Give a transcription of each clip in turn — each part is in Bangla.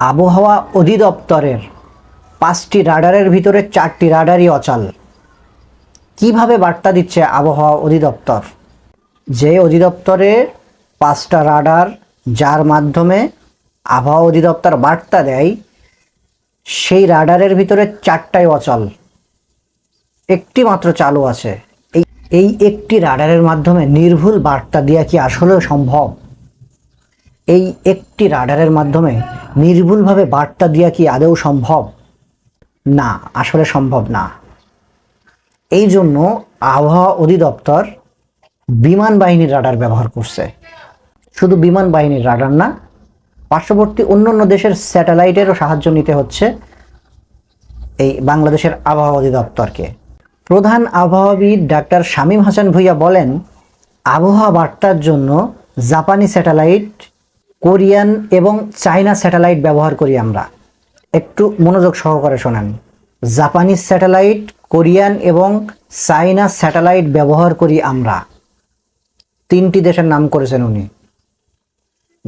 আবহাওয়া অধিদপ্তরের পাঁচটি রাডারের ভিতরে চারটি রাডারই অচল। কীভাবে বার্তা দিচ্ছে আবহাওয়া অধিদপ্তর? যে অধিদপ্তরের পাঁচটা রাডার, যার মাধ্যমে আবহাওয়া অধিদপ্তর বার্তা দেয়, সেই রাডারের ভিতরে চারটাই অচল। একটি মাত্র চালু আছে। এই এই একটি রাডারের মাধ্যমে নির্ভুল বার্তা দেওয়া কি আসলেও সম্ভব? এই একটি রাডারের মাধ্যমে নির্ভুলভাবে বার্তা দেওয়া কি আদৌ সম্ভব? না, আসলে সম্ভব না। এই জন্য আবহাওয়া অধিদপ্তর বিমান বাহিনীর রাডার ব্যবহার করছে। শুধু বিমান বাহিনীর রাডার না, পার্শ্ববর্তী অন্যান্য দেশের স্যাটেলাইটেরও সাহায্য নিতে হচ্ছে এই বাংলাদেশের আবহাওয়া অধিদপ্তরকে। প্রধান আবহাওয়াবিদ ডাক্তার শামীম হাসান ভুইয়া বলেন, আবহাওয়া বার্তার জন্য জাপানি স্যাটেলাইট কোরিয়ান এবং চায়না স্যাটেলাইট ব্যবহার করি আমরা। একটু মনোযোগ সহকারে শোনেন। জাপানিজ স্যাটেলাইট, কোরিয়ান এবং চায়না স্যাটেলাইট ব্যবহার করি আমরা। তিনটি দেশের নাম করেছেন উনি।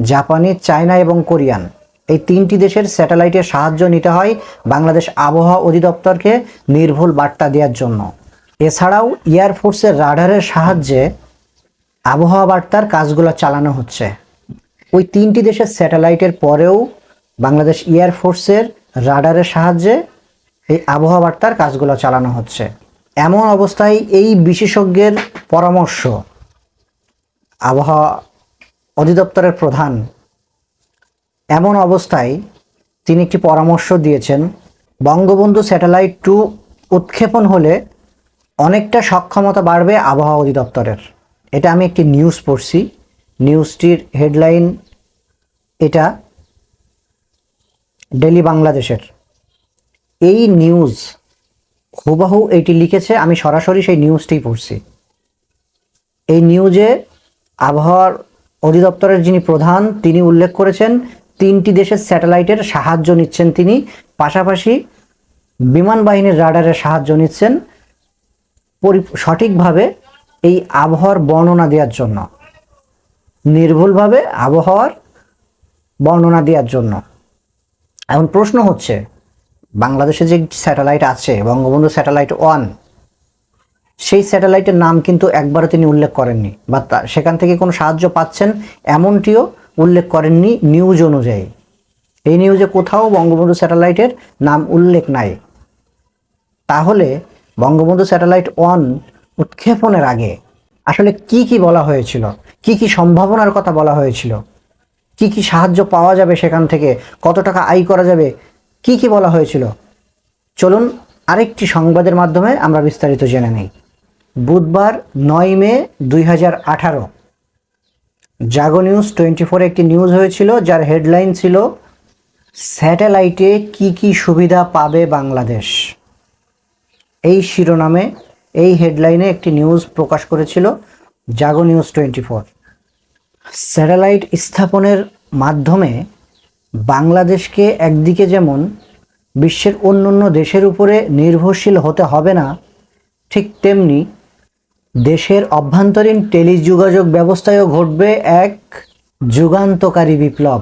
জাপানি, চায়না এবং কোরিয়ান। এই তিনটি দেশের স্যাটেলাইটের সাহায্য নিতে হয় বাংলাদেশ আবহাওয়া অধিদপ্তরকে নির্ভুল বার্তা দেওয়ার জন্য। এছাড়াও এয়ারফোর্সের রাডারের সাহায্যে আবহাওয়া বার্তার কাজগুলো চালানো হচ্ছে। ওই তিনটি দেশের স্যাটেলাইটের পরেও বাংলাদেশ এয়ারফোর্সের রাডারের সাহায্যে এই আবহাওয়া বার্তার কাজগুলো চালানো হচ্ছে। এমন অবস্থায় এই বিশেষজ্ঞের পরামর্শ আবহাওয়া অধিদপ্তরের প্রধান, এমন অবস্থায় তিনি একটি পরামর্শ দিয়েছেন, বঙ্গবন্ধু স্যাটেলাইট টু উৎক্ষেপণ হলে অনেকটা সক্ষমতা বাড়বে আবহাওয়া অধিদপ্তরের। এটা আমি একটি নিউজ পড়ছি। নিউজটির হেডলাইন এটা ডেলি বাংলাদেশের। এই নিউজ হুবাহু এইটি লিখেছে, আমি সরাসরি সেই নিউজটি পড়ছি। এই নিউজে আবহাওয়ার অধিদপ্তরের যিনি প্রধান, তিনি উল্লেখ করেছেন, তিনটি দেশের স্যাটেলাইটের সাহায্য নিচ্ছেন তিনি। পাশাপাশি বিমান বাহিনীর রাডারের সাহায্য নিচ্ছেন সঠিকভাবে এই আবহাওয়ার বর্ণনা দেওয়ার জন্য। নির্ভুলভাবে আবহাওয়ার বর্ণনা দেওয়ার জন্য। এখন প্রশ্ন হচ্ছে, বাংলাদেশে যে স্যাটেলাইট আছে, বঙ্গবন্ধু স্যাটেলাইট ওয়ান, সেই স্যাটেলাইটের নাম কিন্তু একবারও তিনি উল্লেখ করেননি বা সেখান থেকে কোনো সাহায্য পাচ্ছেন এমনটিও উল্লেখ করেননি নিউজ অনুযায়ী। এই নিউজে কোথাও বঙ্গবন্ধু স্যাটেলাইটের নাম উল্লেখ নাই। তাহলে বঙ্গবন্ধু স্যাটেলাইট ওয়ান উৎক্ষেপণের আগে আসলে কি কি বলা হয়েছিল? কি কি সম্ভাবনার কথা বলা হয়েছিল? কি কি সাহায্য পাওয়া যাবে সেখান থেকে? কত টাকা আয় করা যাবে? কি কি বলা হয়েছিল? চলুন আরেকটি সংবাদের মাধ্যমে আমরা বিস্তারিত জেনে নেই। বুধবার নয় মে দুই হাজার আঠারো। জাগো নিউজ টোয়েন্টি ফোরে একটি নিউজ হয়েছিল, যার হেডলাইন ছিল, স্যাটেলাইটে কি কি সুবিধা পাবে বাংলাদেশ? এই শিরোনামে এই হেডলাইনে একটি নিউজ প্রকাশ করেছিল Jago news twenty four satellite স্থাপনের মাধ্যমে বাংলাদেশকে একদিকে যেমন বিশ্বের অন্য অন্য দেশের উপরে নির্ভরশীল হতে হবে না, ঠিক তেমনি দেশের অভ্যন্তরীণ টেলিযোগাযোগ ব্যবস্থায়ও ঘটবে এক যুগান্তকারী বিপ্লব।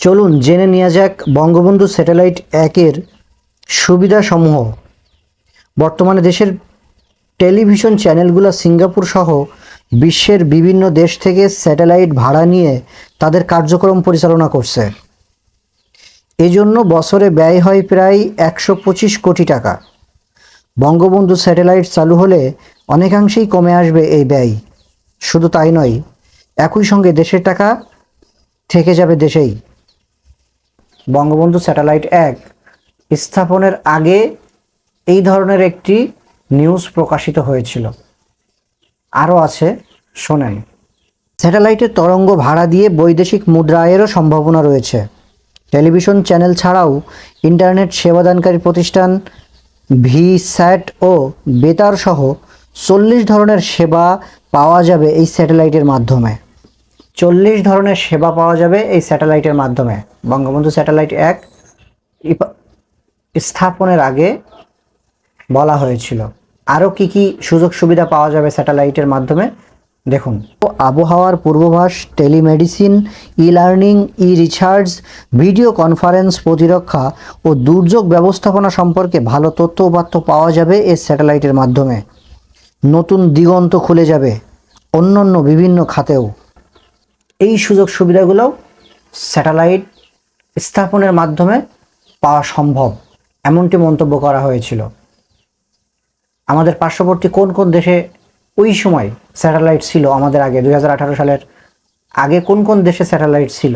চলুন জেনে নেওয়া যাক বঙ্গবন্ধু স্যাটেলাইট একের সুবিধাসমূহ। বর্তমানে দেশের টেলিভিশন চ্যানেলগুলো সিঙ্গাপুর সহ বিশ্বের বিভিন্ন দেশ থেকে স্যাটেলাইট ভাড়া নিয়ে তাদের কার্যক্রম পরিচালনা করছে। এজন্য বছরে ব্যয় হয় প্রায় একশো পঁচিশ কোটি টাকা। বঙ্গবন্ধু স্যাটেলাইট চালু হলে অনেকাংশেই কমে আসবে এই ব্যয়। শুধু তাই নয়, একই সঙ্গে দেশের টাকা থেকে যাবে দেশেই। বঙ্গবন্ধু স্যাটেলাইট এক স্থাপনের আগে এই ধরনের একটি নিউজ প্রকাশিত হয়েছিল। আরও আছে, শোনেন। স্যাটেলাইটের তরঙ্গ ভাড়া দিয়ে বৈদেশিক মুদ্রা আয়েরও সম্ভাবনা রয়েছে। টেলিভিশন চ্যানেল ছাড়াও ইন্টারনেট সেবাদানকারী প্রতিষ্ঠান ভি স্যাট ও বেতার সহ চল্লিশ ধরনের সেবা পাওয়া যাবে এই স্যাটেলাইটের মাধ্যমে। চল্লিশ ধরনের সেবা পাওয়া যাবে এই স্যাটেলাইটের মাধ্যমে। বঙ্গবন্ধু স্যাটেলাইট এক স্থাপনের আগে বলা হয়েছিল। আরও কি কি সুযোগ সুবিধা পাওয়া যাবে স্যাটেলাইটের মাধ্যমে? দেখুন, আবহাওয়ার পূর্বাভাস, telemedicine e learning e recharge video conference প্রতিরক্ষা ও দুর্যোগ ব্যবস্থাপনা সম্পর্কে ভালো তথ্য উপাত্ত পাওয়া যাবে এই স্যাটেলাইটের মাধ্যমে। নতুন দিগন্ত খুলে যাবে অন্যান্য বিভিন্ন খাতেও। এই সুযোগ সুবিধাগুলো স্যাটেলাইট স্থাপনের মাধ্যমে পাওয়া সম্ভব, এমনটি মন্তব্য করা হয়েছিল। আমাদের পার্শ্ববর্তী কোন কোন দেশে ওই সময় স্যাটেলাইট ছিল? আমাদের আগে দু হাজার আঠারো সালের আগে কোন কোন দেশে স্যাটেলাইট ছিল?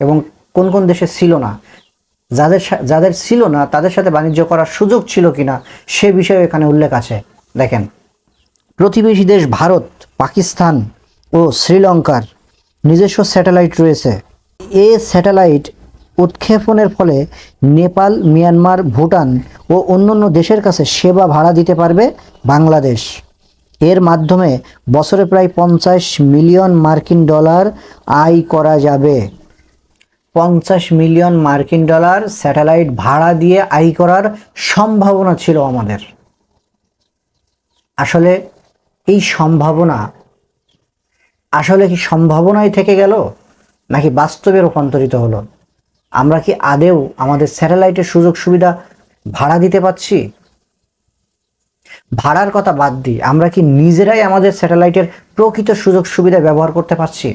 এবং কোন কোন দেশে ছিল না? যাদের যাদের ছিল না, তাদের সাথে বাণিজ্য করার সুযোগ ছিল কিনা, সে বিষয়ে এখানে উল্লেখ আছে। দেখেন, প্রতিবেশী দেশ ভারত, পাকিস্তান ও শ্রীলঙ্কার নিজস্ব স্যাটেলাইট রয়েছে। এ স্যাটেলাইট উৎক্ষেপণের ফলে নেপাল, মিয়ানমার, ভুটান ও অন্যান্য দেশের কাছে সেবা ভাড়া দিতে পারবে বাংলাদেশ। এর মাধ্যমে বছরে প্রায় পঞ্চাশ মিলিয়ন মার্কিন ডলার আয় করা যাবে। পঞ্চাশ মিলিয়ন মার্কিন ডলার স্যাটেলাইট ভাড়া দিয়ে আয় করার সম্ভাবনা ছিল আমাদের। আসলে এই সম্ভাবনা, আসলে কি সম্ভাবনাই থেকে গেল নাকি বাস্তবে রূপান্তরিত হলো? আমরা কি আদেও আমাদের স্যাটেলাইটের সুযোগ সুবিধা ভাড়া দিতে পারছি? ভাড়ার কথা বাদ দিই আমরা কি নিজেরাই আমাদের স্যাটেলাইটের প্রকৃত সুযোগ সুবিধা ব্যবহার করতে পারছি?